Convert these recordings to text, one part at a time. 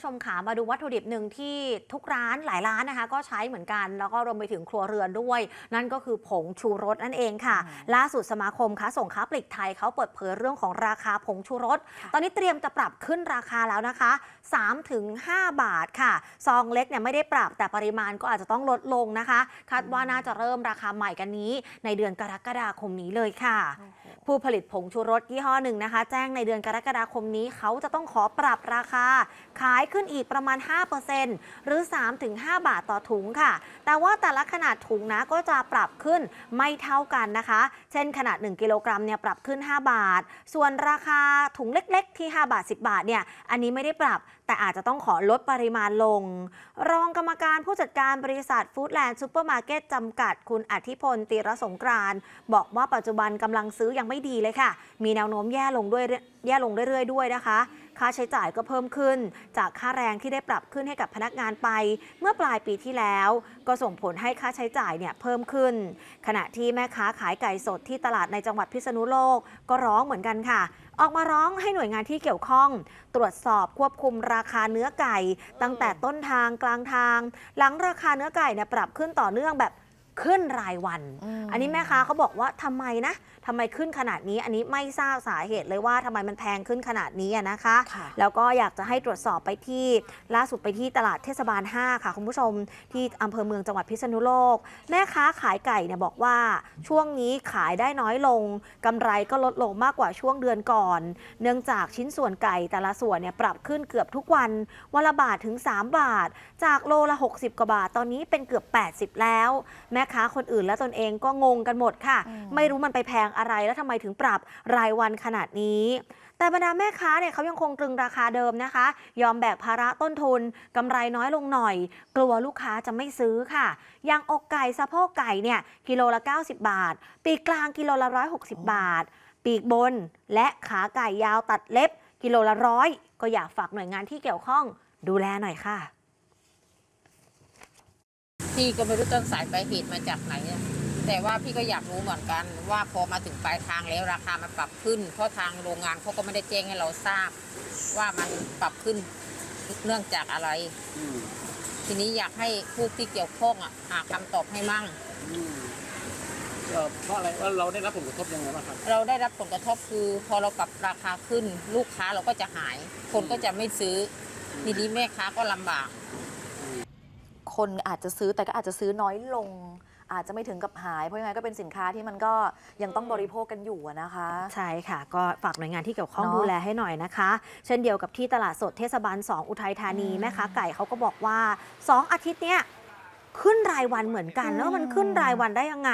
ผู้ชมขามาดูวัตถุดิบหนึ่งที่ทุกร้านหลายร้านนะคะ ก็ใช้เหมือนกัน แล้วก็รวมไปถึงครัวเรือนด้วย นั่นก็คือผงชูรสนั่นเองค่ะ ล่าสุดสมาคมค้าส่งค้าปลีกไทยเขาเปิดเผยเรื่องของราคาผงชูรส ตอนนี้เตรียมจะปรับขึ้นราคาแล้วนะคะ3-5บาทค่ะ ซองเล็กเนี่ยไม่ได้ปรับแต่ปริมาณก็อาจจะต้องลดลงนะคะ คาดว่าน่าจะเริ่มราคาใหม่กันนี้ ในเดือนกรกฎาคมนี้เลยค่ะ ผู้ผลิตผงชูรสยี่ห้อหนึ่งนะคะ แจ้งในเดือนกรกฎาคมนี้เขาจะต้องขอปรับราคาขายขึ้นอีกประมาณ 5%หรือ 3-5 บาทต่อถุงค่ะ แต่ว่าแต่ละขนาดถุงนะก็จะปรับขึ้นไม่เท่ากันนะคะ เช่นขนาด 1 กิโลกรัมเนี่ยปรับขึ้น 5 บาท ส่วนราคาถุงเล็ก ๆ ที่ 5 บาท 10 บาทเนี่ยอันนี้ไม่ได้ปรับแต่อาจจะต้องขอลดปริมาณลง รองกรรมการผู้จัดการบริษัทฟู้ดแลนด์ซูเปอร์มาร์เก็ตจำกัดคุณอธิพลตีระสงกรานบอกว่าปัจจุบันกำลังซื้อยังไม่ดีเลยค่ะ มีแนวโน้มแย่ลงด้วยแย่ลงเรื่อยๆด้วยนะคะค่าใช้จ่ายก็เพิ่มขึ้น จากค่าแรงที่ได้ปรับขึ้นให้กับพนักงานไป เมื่อปลายปีที่แล้ว ก็ส่งผลให้ค่าใช้จ่ายเนี่ยเพิ่มขึ้น ขณะที่แม่ค้าขายไก่สดที่ตลาดในจังหวัดพิษณุโลกก็ร้องเหมือนกันค่ะ ออกมาร้องให้หน่วยงานที่เกี่ยวข้อง ตรวจสอบควบคุมราคาเนื้อไก่ ตั้งแต่ต้นทางกลางทาง หลังราคาเนื้อไก่เนี่ยปรับขึ้นต่อเนื่องแบบ ขึ้นรายวัน อันนี้แม่ค้าเขาบอกว่าทำไมนะทำไมขึ้นขนาดนี้ อันนี้ไม่ทราบสาเหตุเลยว่าทำไมมันแพงขึ้นขนาดนี้อะนะคะค่ะแล้วก็อยากจะให้ตรวจสอบไปที่ล่าสุดไปที่ตลาดเทศบาล 5 ค่ะคุณผู้ชม ที่อำเภอเมืองจังหวัดพิษณุโลก แม่ค้าขายไก่เนี่ยบอกว่าช่วงนี้ขายได้น้อยลงกำไรก็ลดลงมากกว่าช่วงเดือนก่อน เนื่องจากชิ้นส่วนไก่แต่ละส่วนเนี่ยปรับขึ้นเกือบทุกวันวันละบาทถึง 3 บาท จากโลละ 60 กว่าบาท ตอนนี้เป็นเกือบ 80 แล้วแม่ค้าคนอื่นและตนเองก็งงกันหมดค่ะอืมไม่รู้มันไปแพงอะไรแล้วทำไมถึงปรับรายวันขนาดนี้ แต่บรรดาแม่ค้าเนี่ยเขายังคงตรึงราคาเดิมนะคะ ยอมแบกภาระต้นทุนกำไรน้อยลงหน่อย กลัวลูกค้าจะไม่ซื้อค่ะอย่างอกไก่สะโพกไก่เนี่ยกิโลละ 90 บาท ปีกกลางกิโลละ 160 บาท ปีกบน และขาไก่ยาวตัดเล็บ กิโลละร้อยก็อยากฝากหน่วยงานที่เกี่ยวข้องดูแลหน่อยค่ะ พี่ก็ไม่รู้ต้นสายปลายเหตุมาจากไหนอะแต่ว่าพี่ก็อยากรู้เหมือนกันว่าพอมาถึงปลายทางแล้วราคามันปรับขึ้น เพราะทางโรงงานเขาก็ไม่ได้แจ้งให้เราทราบ ว่ามันปรับขึ้นเนื่องจากอะไร อืมทีนี้อยากให้ผู้ที่เกี่ยวข้องอะหาคำตอบให้มั่ง อืมเอ่อเพราะอะไรว่าเราได้รับผลกระทบยังไงบ้างครับ เราได้รับผลกระทบคือพอเราปรับราคาขึ้น ลูกค้าเราก็จะหาย คนก็จะไม่ซื้อทีนี้แม่ค้าก็ลำบาก คนอาจจะซื้อแต่ก็อาจจะซื้อน้อยลง อาจจะไม่ถึงกับหาย เพราะยังไงก็เป็นสินค้าที่มันก็ยังต้องบริโภคกันอยู่อะนะคะ ใช่ค่ะ ก็ฝากหน่วยงานที่เกี่ยวข้องเนอะดูแลให้หน่อยนะคะ เช่นเดียวกับที่ตลาดสดเทศบาล 2 อุทัยธานี อืม แม่ค้าไก่เขาก็บอกว่า 2 อาทิตย์เนี้ย ขึ้นรายวันเหมือนกันอืมแล้วมันขึ้นรายวันได้ยังไง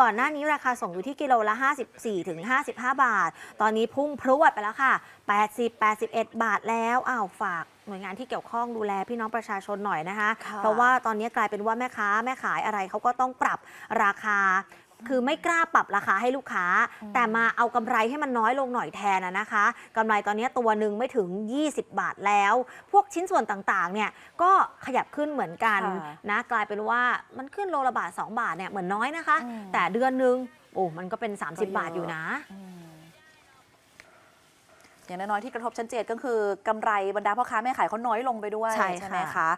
ก่อนหน้านี้ราคาส่งอยู่ที่กิโลละ 54ถึง55 บาท ตอนนี้พุ่งพรวดไปแล้วค่ะ 80 81 บาทแล้วอ้าวฝากหน่วยงานที่เกี่ยวข้องดูแลพี่น้องประชาชนหน่อยนะคะค่ะเพราะว่าตอนนี้กลายเป็นว่าแม่ค้าแม่ขายอะไรเขาก็ต้องปรับราคา คือไม่กล้าปรับราคาให้ลูกค้าอืมแต่มาเอากำไรให้มันน้อยลงหน่อยแทนนะนะคะกำไรตอนนี้ตัวหนึ่งไม่ถึง 20 บาทแล้ว พวกชิ้นส่วนต่างๆเนี่ยก็ขยับขึ้นเหมือนกันค่ะนะกลายเป็นว่ามันขึ้นโลละบาท 2 บาทเนี่ยเหมือนน้อยนะคะอืมแต่เดือนหนึงโอ้มันก็เป็น 30ก็เยอะบาทอยู่นะอืมอย่างน้อยๆที่กระทบชัดเจนก็คือกำไรบรรดาพ่อค้าแม่ขายเขาน้อยลงไปด้วยใช่ค่ะไหมคะ